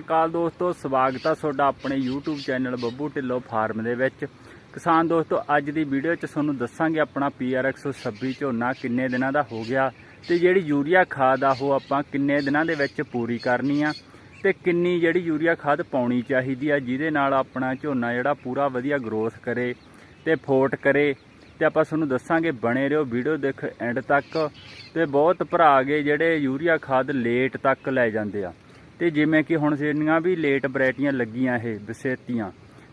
ਕਾਲ ਦੋਸਤੋ, ਸਵਾਗਤ ਆ ਤੁਹਾਡਾ ਆਪਣੇ YouTube channel Babbu Dhillon farm ਦੇ ਵਿੱਚ। ਕਿਸਾਨ ਦੋਸਤੋ, ਅੱਜ ਦੀ ਵੀਡੀਓ 'ਚ ਤੁਹਾਨੂੰ ਦੱਸਾਂਗੇ ਆਪਣਾ PR126 ਝੋਨਾ ਕਿੰਨੇ ਦਿਨਾਂ ਦਾ ਹੋ ਗਿਆ ਤੇ ਜਿਹੜੀ ਯੂਰੀਆ ਖਾਦ ਆ, ਉਹ ਆਪਾਂ ਕਿੰਨੇ ਦਿਨਾਂ ਦੇ ਵਿੱਚ ਪੂਰੀ ਕਰਨੀ ਆ ਤੇ ਕਿੰਨੀ ਜਿਹੜੀ ਯੂਰੀਆ ਖਾਦ ਪਾਉਣੀ ਚਾਹੀਦੀ ਆ, ਜਿਹਦੇ ਨਾਲ ਆਪਣਾ ਝੋਨਾ ਜਿਹੜਾ ਪੂਰਾ ਵਧੀਆ ਗਰੋਥ ਕਰੇ ਤੇ ਫੋਟ ਕਰੇ। ਤੇ ਆਪਾਂ ਤੁਹਾਨੂੰ ਦੱਸਾਂਗੇ ਬਣੇ ਰਹੋ ਵੀਡੀਓ ਦੇਖ ਐਂਡ ਤੱਕ ਤੇ ਬਹੁਤ ਭਰਾ ਗਏ ਜਿਹੜੇ ਯੂਰੀਆ ਖਾਦ ਲੇਟ ਤੱਕ ਲੈ ਜਾਂਦੇ ਆ। ਤੇ ਜਿਵੇਂ ਕਿ ਹੁਣ ਜਿਹੜੀਆਂ ਵੀ ਲੇਟ ਵੈਰਾਈਟੀਆਂ ਲੱਗੀਆਂ ਇਹ ਬਸੇਤੀਆਂ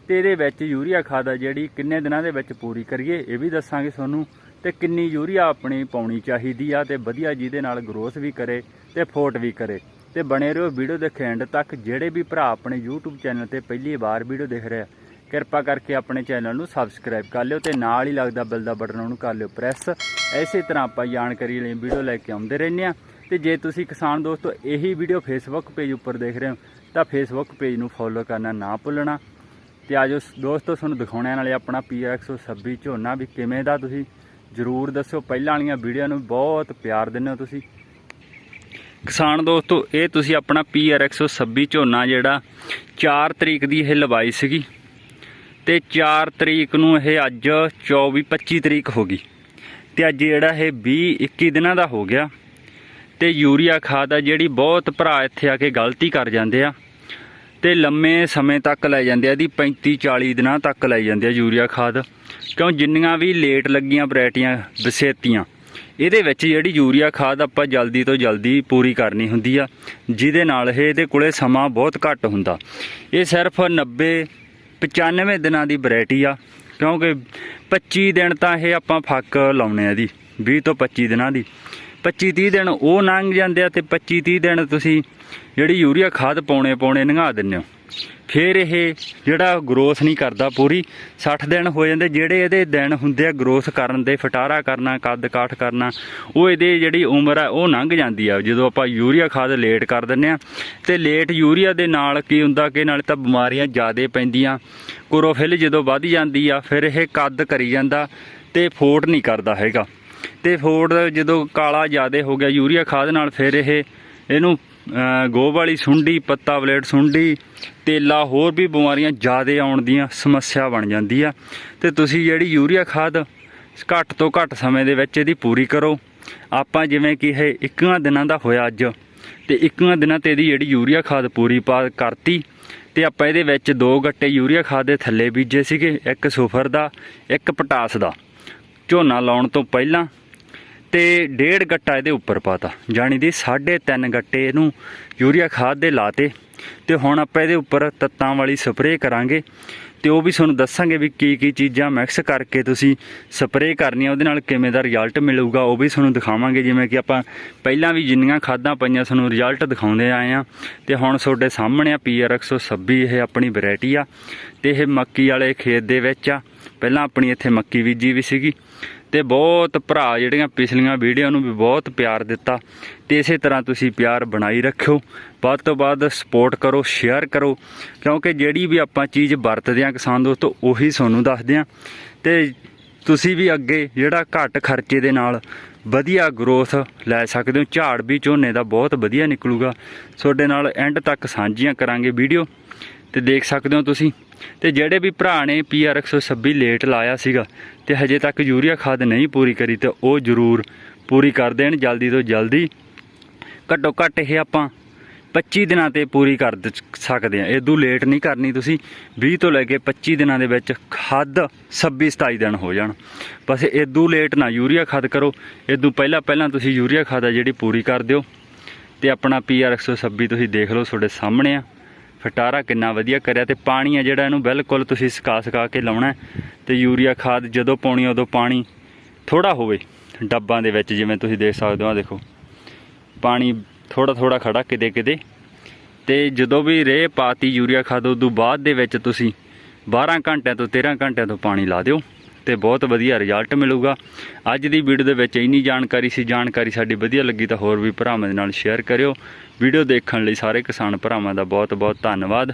ਤੇ ਇਹਦੇ ਵਿੱਚ ਯੂਰੀਆ ਖਾਦ ਆ ਜਿਹੜੀ ਕਿੰਨੇ ਦਿਨਾਂ ਦੇ ਵਿੱਚ ਪੂਰੀ ਕਰੀਏ, ਇਹ ਵੀ ਦੱਸਾਂਗੇ ਤੁਹਾਨੂੰ। ਤੇ ਕਿੰਨੀ ਯੂਰੀਆ ਆਪਣੀ ਪਾਉਣੀ ਚਾਹੀਦੀ ਆ ਤੇ ਵਧੀਆ ਜਿਹਦੇ ਨਾਲ ਗਰੋਥ ਵੀ ਕਰੇ ਤੇ ਫੋਟ ਵੀ ਕਰੇ। ਤੇ ਬਣੇ ਰਹੋ ਵੀਡੀਓ ਦੇ ਐਂਡ ਤੱਕ, ਜਿਹੜੇ ਵੀ ਭਰਾ ਆਪਣੇ YouTube ਚੈਨਲ ਤੇ ਪਹਿਲੀ ਵਾਰ ਵੀਡੀਓ ਦੇਖ ਰਿਹਾ ਕਿਰਪਾ ਕਰਕੇ ਆਪਣੇ ਚੈਨਲ ਨੂੰ ਸਬਸਕ੍ਰਾਈਬ ਕਰ ਲਿਓ ਤੇ ਨਾਲ ਹੀ ਲੱਗਦਾ ਬੈਲ ਦਾ ਬਟਨ ਉਹਨੂੰ ਕਰ ਲਿਓ ਪ੍ਰੈਸ ਐਸੇ ਤਰ੍ਹਾਂ ਆਪਾਂ ਜਾਣਕਾਰੀ ਲਈ ਵੀਡੀਓ ਲੈ ਕੇ ਆਉਂਦੇ ਰਹਿੰਦੇ ਆ। ਤੇ ਜੇ ਤੁਸੀਂ ਕਿਸਾਨ ਦੋਸਤੋ, ਇਹੀ ਵੀਡੀਓ ਫੇਸਬੁੱਕ ਪੇਜ ਉੱਪਰ ਦੇਖ ਰਹੇ ਹੋ, ਤਾਂ ਫੇਸਬੁੱਕ ਪੇਜ ਨੂੰ ਫੋਲੋ ਕਰਨਾ ਨਾ ਭੁੱਲਣਾ। ਤੇ ਆਜੋ ਦੋਸਤੋ, ਤੁਹਾਨੂੰ ਦਿਖਾਉਣੇ ਨਾਲੇ ਆਪਣਾ PR126 ਝੋਨਾ ਵੀ ਕਿਵੇਂ ਦਾ ਤੁਸੀਂ ਜਰੂਰ ਦੱਸਿਓ ਪਹਿਲਾਂ ਵਾਲੀਆਂ ਵੀਡੀਓ ਨੂੰ ਬਹੁਤ ਪਿਆਰ ਦਿੰਦੇ ਹੋ ਤੁਸੀਂ। ਕਿਸਾਨ ਦੋਸਤੋ, ਇਹ ਤੁਸੀਂ ਆਪਣਾ PR126 ਝੋਨਾ ਜਿਹੜਾ 4 ਤਰੀਕ ਦੀ ਇਹ ਲਵਾਈ ਸੀਗੀ। ਤੇ 4 ਤਰੀਕ ਨੂੰ ਇਹ ਅੱਜ 24 25 ਤਰੀਕ ਹੋ ਗਈ। ਤੇ ਅੱਜ ਜਿਹੜਾ ਇਹ 20 21 ਦਿਨਾਂ ਦਾ ਹੋ ਗਿਆ। ਤੇ ਯੂਰੀਆ ਖਾਦ ਆ ਜਿਹੜੀ ਬਹੁਤ ਭਰਾ ਇੱਥੇ ਆ ਕੇ ਗਲਤੀ ਕਰ ਜਾਂਦੇ ਆ ਤੇ ਲੰਮੇ ਸਮੇਂ ਤੱਕ ਲੈ ਜਾਂਦੇ ਆ, ਇਹਦੀ 35 40 ਦਿਨਾਂ ਤੱਕ ਲੈ ਜਾਂਦੇ ਆ ਯੂਰੀਆ ਖਾਦ। ਕਿਉਂ? ਜਿੰਨੀਆਂ ਵੀ ਲੇਟ ਲੱਗੀਆਂ ਵੈਰਾਈਟੀਆਂ ਬਸੇਤੀਆਂ ਇਹਦੇ ਵਿੱਚ ਜਿਹੜੀ ਯੂਰੀਆ ਖਾਦ ਆਪਾਂ ਜਲਦੀ ਤੋਂ ਜਲਦੀ ਪੂਰੀ ਕਰਨੀ ਹੁੰਦੀ ਆ, ਜਿਹਦੇ ਨਾਲ ਇਹ ਇਹਦੇ ਕੋਲੇ ਸਮਾਂ ਬਹੁਤ ਘੱਟ ਹੁੰਦਾ। ਇਹ ਸਿਰਫ 90 95 ਦਿਨਾਂ ਦੀ ਵੈਰਾਈਟੀ ਆ, ਕਿਉਂਕਿ 25 ਦਿਨ ਤਾਂ ਇਹ ਆਪਾਂ ਫੱਕ ਲਾਉਣੇ ਆ ਦੀ 20 ਤੋਂ 25 ਦਿਨਾਂ ਦੀ। 25 30 ਦਿਨ ਉਹ ਲੰਘ ਜਾਂਦੇ ਆ ਤੇ 25 30 ਦਿਨ ਤੁਸੀਂ ਜਿਹੜੀ ਯੂਰੀਆ ਖਾਦ ਪਾਉਣੇ ਪਾਉਣੇ ਨੰਗਾ ਦਿੰਦੇ ਹੋ। ਫਿਰ ਇਹ ਜਿਹੜਾ ਗਰੋਥ ਨਹੀਂ ਕਰਦਾ ਪੂਰੀ 60 ਦਿਨ ਹੋ ਜਾਂਦੇ, ਜਿਹੜੇ ਇਹਦੇ ਦਿਨ ਹੁੰਦੇ ਆ ਗਰੋਥ ਕਰਨ ਦੇ, ਫਟਾਰਾ ਕਰਨਾ, ਕੱਦ ਕਾਠ ਕਰਨਾ, ਉਹ ਇਹਦੇ ਜਿਹੜੀ ਉਮਰ ਆ ਉਹ ਲੰਘ ਜਾਂਦੀ ਆ। ਜਦੋਂ ਆਪਾਂ ਯੂਰੀਆ ਖਾਦ ਲੇਟ ਕਰ ਦਿੰਨੇ ਆ, ਤੇ ਲੇਟ ਯੂਰੀਆ ਦੇ ਨਾਲ ਕੀ ਹੁੰਦਾ ਕਿ ਨਾਲੇ ਤਾਂ ਬਿਮਾਰੀਆਂ ਜ਼ਿਆਦੇ ਪੈਂਦੀਆਂ ਕੋਰੋਫਿਲ ਜਦੋਂ ਵੱਧ ਜਾਂਦੀ ਆ, ਫਿਰ ਇਹ ਕੱਦ ਕਰੀ ਜਾਂਦਾ ਤੇ ਫੋਟ ਨਹੀਂ ਕਰਦਾ ਹੈਗਾ। ਤੇ ਫੋਟ ਜਦੋਂ ਕਾਲਾ ਜ਼ਿਆਦਾ ਹੋ ਗਿਆ, ਯੂਰੀਆ ਖਾਦ ਨਾਲ ਫਿਰ ਇਹ, ਇਹਨੂੰ, ਅਹ ਵਾਲੀ ਸੁੰਡੀ, ਪੱਤਾ ਬਲੇਡ ਸੁੰਡੀ, ਤੇਲਾ, ਹੋਰ ਵੀ ਬਿਮਾਰੀਆਂ ਜ਼ਿਆਦਾ ਆਉਣ ਦੀਆਂ ਸਮੱਸਿਆ ਬਣ ਜਾਂਦੀ ਆ ਤੇ ਤੁਸੀਂ ਜਿਹੜੀ ਯੂਰੀਆ ਖਾਦ ਘੱਟ ਤੋਂ ਘੱਟ ਸਮੇਂ ਦੇ ਵਿੱਚ ਇਹਦੀ ਪੂਰੀ ਕਰੋ। ਆਪਾਂ ਜਿਵੇਂ ਕਿ ਇਹ 21 ਦਿਨਾਂ ਦਾ ਹੋਇਆ ਅੱਜ, ਤੇ 21 ਦਿਨਾਂ ਤੇ ਇਹਦੀ ਜਿਹੜੀ ਯੂਰੀਆ ਖਾਦ ਪੂਰੀ ਪਾ ਕਰਤੀ, ਤੇ ਆਪਾਂ ਇਹਦੇ ਵਿੱਚ ਦੋ ਗੱਟੇ ਯੂਰੀਆ ਖਾਦ ਦੇ ਥੱਲੇ ਬੀਜੇ ਸੀਗੇ, ਇੱਕ ਸੁਫਰ ਦਾ, ਇੱਕ ਪਟਾਸ ਦਾ। ਝੋਨਾ ਲਾਉਣ ਤੋਂ ਪਹਿਲਾਂ ਤੇ ਡੇਢ ਗੱਟਾ ਇਹਦੇ ਉੱਪਰ ਪਾਤਾ। ਜਾਣੀ ਦੀ 3.5 ਗੱਟੇ ਇਹਨੂੰ ਯੂਰੀਆ ਖਾਦ ਦੇ ਲਾਤੇ। ਤੇ ਹੁਣ ਆਪਾਂ ਇਹਦੇ ਉੱਪਰ ਤੱਤਾਂ ਵਾਲੀ ਸਪਰੇਅ ਕਰਾਂਗੇ। ਤੇ ਉਹ ਵੀ ਤੁਹਾਨੂੰ ਦੱਸਾਂਗੇ ਵੀ ਕੀ ਕੀ ਚੀਜ਼ਾਂ ਮਿਕਸ ਕਰਕੇ ਤੁਸੀਂ ਸਪਰੇਅ ਕਰਨੀ ਆ ਉਹਦੇ ਨਾਲ ਕਿਵੇਂ ਦਾ ਰਿਜ਼ਲਟ ਮਿਲੂਗਾ, ਉਹ ਵੀ ਤੁਹਾਨੂੰ ਦਿਖਾਵਾਂਗੇ। ਜਿਵੇਂ ਕਿ ਆਪਾਂ ਪਹਿਲਾਂ ਵੀ ਜਿੰਨੀਆਂ ਖਾਦਾਂ ਪਈਆਂ, ਤੁਹਾਨੂੰ ਰਿਜ਼ਲਟ ਦਿਖਾਉਂਦੇ ਆਏ ਆ ਤੇ ਹੁਣ ਤੁਹਾਡੇ ਸਾਹਮਣੇ ਆ PR126 ਇਹ ਆਪਣੀ ਵੈਰਾਈਟੀ ਆ। ਤੇ ਇਹ ਮੱਕੀ ਵਾਲੇ ਖੇਤ ਦੇ ਵਿੱਚ ਆ। ਪਹਿਲਾਂ ਆਪਣੀ ਇੱਥੇ ਮੱਕੀ ਬੀਜੀ ਵੀ ਸੀਗੀ। ਤੇ ਬਹੁਤ ਭਰਾ ਜਿਹੜੀਆਂ ਪਿਛਲੀਆਂ ਵੀਡੀਓ ਨੂੰ ਵੀ ਬਹੁਤ ਪਿਆਰ ਦਿੱਤਾ ਤੇ ਇਸੇ ਤਰ੍ਹਾਂ ਤੁਸੀਂ ਪਿਆਰ ਬਣਾਈ ਰੱਖਿਓ। ਵੱਧ ਤੋਂ ਵੱਧ ਸਪੋਰਟ ਕਰੋ ਸ਼ੇਅਰ ਕਰੋ, ਕਿਉਂਕਿ ਜਿਹੜੀ ਵੀ ਆਪਾਂ ਚੀਜ਼ ਵਰਤਦੇ ਆ ਕਿਸਾਨ ਦੋਸਤੋ, ਉਹੀ ਤੁਹਾਨੂੰ ਦੱਸਦੇ ਆ ਤੇ ਤੁਸੀਂ ਵੀ ਅੱਗੇ ਜਿਹੜਾ ਘੱਟ ਖਰਚੇ ਦੇ ਨਾਲ ਵਧੀਆ ਗਰੋਥ ਲੈ ਸਕਦੇ ਹੋ। ਝਾੜ ਵੀ ਝੋਨੇ ਦਾ ਬਹੁਤ ਵਧੀਆ ਨਿਕਲੂਗਾ। ਤੁਹਾਡੇ ਨਾਲ ਐਂਡ ਤੱਕ ਸਾਂਝੀਆਂ ਕਰਾਂਗੇ ਵੀਡੀਓ। ਤੇ ਦੇਖ ਸਕਦੇ ਹੋ ਤੁਸੀਂ। ਤੇ ਜਿਹੜੇ ਵੀ ਭਰਾ ਨੇ PR126 ਲੇਟ ਲਾਇਆ ਸੀਗਾ, ਤੇ ਹਜੇ ਤੱਕ ਯੂਰੀਆ ਖਾਦ ਨਹੀਂ ਪੂਰੀ ਕਰੀ, ਤੇ ਉਹ ਜ਼ਰੂਰ ਪੂਰੀ ਕਰ ਦੇਣ, ਜਲਦੀ ਤੋਂ ਜਲਦੀ। ਘੱਟੋ ਘੱਟ ਇਹ ਆਪਾਂ 25 ਦਿਨਾਂ ਤੇ ਪੂਰੀ ਕਰ ਸਕਦੇ ਆ ਇਦੋਂ ਲੇਟ ਨਹੀਂ ਕਰਨੀ ਤੁਸੀਂ 20 ਤੋਂ ਲੈ ਕੇ 25 ਦਿਨਾਂ ਦੇ ਵਿੱਚ ਖਾਦ 26 27 ਦਿਨ ਹੋ ਜਾਣ। ਬਸ ਇਦੋਂ ਲੇਟ ਨਾ ਯੂਰੀਆ ਖਾਦ ਕਰੋ। ਇਦੋਂ ਪਹਿਲਾਂ ਪਹਿਲਾਂ ਤੁਸੀਂ ਯੂਰੀਆ ਖਾਦ ਆ ਜਿਹੜੀ ਪੂਰੀ ਕਰ ਦਿਓ। ਤੇ ਆਪਣਾ PR126 ਤੁਸੀਂ ਦੇਖ ਲਓ ਤੁਹਾਡੇ ਸਾਹਮਣੇ ਆ। ਫਟਾਰਾ ਕਿੰਨਾ ਵਧੀਆ ਕਰਿਆ ਤੇ ਪਾਣੀ ਆ ਜਿਹੜਾ ਇਹਨੂੰ ਬਿਲਕੁਲ ਤੁਸੀਂ ਸੁਕਾ ਸੁਕਾ ਕੇ ਲਾਉਣਾ ਹੈ ਤੇ ਯੂਰੀਆ ਖਾਦ ਜਦੋਂ ਪਾਉਣੀ ਉਦੋਂ ਪਾਣੀ ਥੋੜਾ ਹੋਵੇ ਡੱਬਾਂ ਦੇ ਵਿੱਚ ਜਿਵੇਂ ਤੁਸੀਂ ਦੇਖ ਸਕਦੇ ਹੋ ਆ ਦੇਖੋ। ਪਾਣੀ ਥੋੜਾ ਥੋੜਾ ਖੜਾ ਕਿਤੇ ਕਿਤੇ। ਤੇ ਜਦੋਂ ਵੀ ਰੇਹ ਪਾਤੀ ਯੂਰੀਆ ਖਾਦ, ਉਦੋਂ ਬਾਅਦ ਦੇ ਵਿੱਚ ਤੁਸੀਂ 12 ਘੰਟਿਆਂ ਤੋਂ 13 ਘੰਟਿਆਂ ਤੋਂ ਪਾਣੀ ਲਾ ਦਿਓ। ਤੇ ਬਹੁਤ ਵਧੀਆ ਰਿਜ਼ਲਟ ਮਿਲੂਗਾ। ਅੱਜ ਦੀ ਵੀਡੀਓ ਦੇ ਵਿੱਚ ਇੰਨੀ ਜਾਣਕਾਰੀ ਸੀ, ਜਾਣਕਾਰੀ ਸਾਡੀ ਵਧੀਆ ਲੱਗੀ ਤਾਂ ਹੋਰ ਵੀ ਭਰਾਵਾਂ ਦੇ ਨਾਲ ਸ਼ੇਅਰ ਕਰਿਓ। ਵੀਡੀਓ ਦੇਖਣ ਲਈ ਸਾਰੇ ਕਿਸਾਨ ਭਰਾਵਾਂ ਦਾ ਬਹੁਤ ਬਹੁਤ ਧੰਨਵਾਦ।